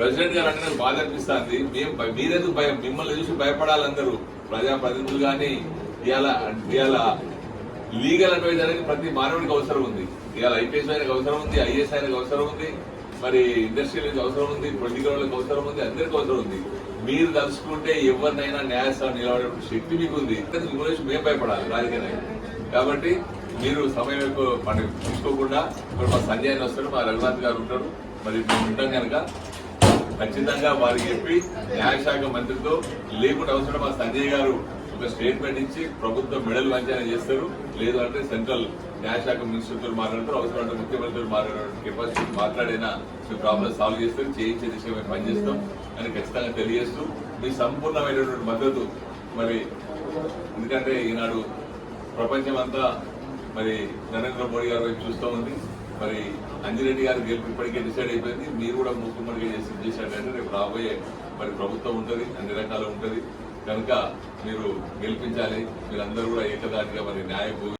President గారు అంటే బాధ అనిపిస్తుంది. మేము మీరెందుకు భయం? మిమ్మల్ని చూసి భయపడాలి అందరూ ప్రజాప్రతినిధులు కానీ ఇవాళ ఇవాళ లీగల్ అడ్వైజ్ అనేది ప్రతి మానవుడికి అవసరం ఉంది. ఇవాళ ఐపీఎస్ ఆయనకు అవసరం ఉంది ఐఏఎస్ ఆయనకు అవసరం ఉంది మరి ఇండస్ట్రియల్ అవసరం ఉంది పొలిటికల్ వాళ్ళకి అవసరం ఉంది అందరికీ అవసరం ఉంది. మీరు తలుచుకుంటే ఎవరినైనా న్యాయస్థానం నిలబడే శక్తి మీకు ఉంది మిమ్మల్ని మేము భయపడాలి రాజకీయ నాయకులు. కాబట్టి మీరు సమయం ఎక్కువ మనకి తీసుకోకుండా ఇప్పుడు మా సంజయ్ వస్తారు మా రఘునాథ్ గారు ఉంటారు. మరి మేము ఉంటాం కనుక ఖచ్చితంగా వారికి చెప్పి న్యాయశాఖ మంత్రితో లేకుండా అవసరం మా సంజయ్ గారు ఒక స్టేట్మెంట్ ఇచ్చి ప్రభుత్వం మెడల్ వంచన చేస్తారు. లేదు అంటే సెంట్రల్ న్యాయశాఖ మినిస్టర్తో మాట్లాడతారు అవసరం అంటే ముఖ్యమంత్రితో మాట్లాడే కెపాసిటీ మాట్లాడైనా మీ ప్రాబ్లమ్ సాల్వ్ చేస్తారు చేయించే దిశగా మేము పనిచేస్తాం అని ఖచ్చితంగా తెలియజేస్తూ మీ సంపూర్ణమైనటువంటి మద్దతు మరి ఎందుకంటే ఈనాడు ప్రపంచం అంతా మరి నరేంద్ర మోడీ గారు వైపు చూస్తూ ఉంది. మరి అంజిరెడ్డి గారు గెలుపు ఇప్పటికే డిసైడ్ అయిపోయింది. మీరు కూడా ముఖ్యమంత్రిగా చేసి చేశాడంటే రేపు రాబోయే మరి ప్రభుత్వం ఉంటుంది అన్ని రకాలు ఉంటుంది. కనుక మీరు గెలిపించాలి. మీరందరూ కూడా ఏకదాటిగా మరి న్యాయ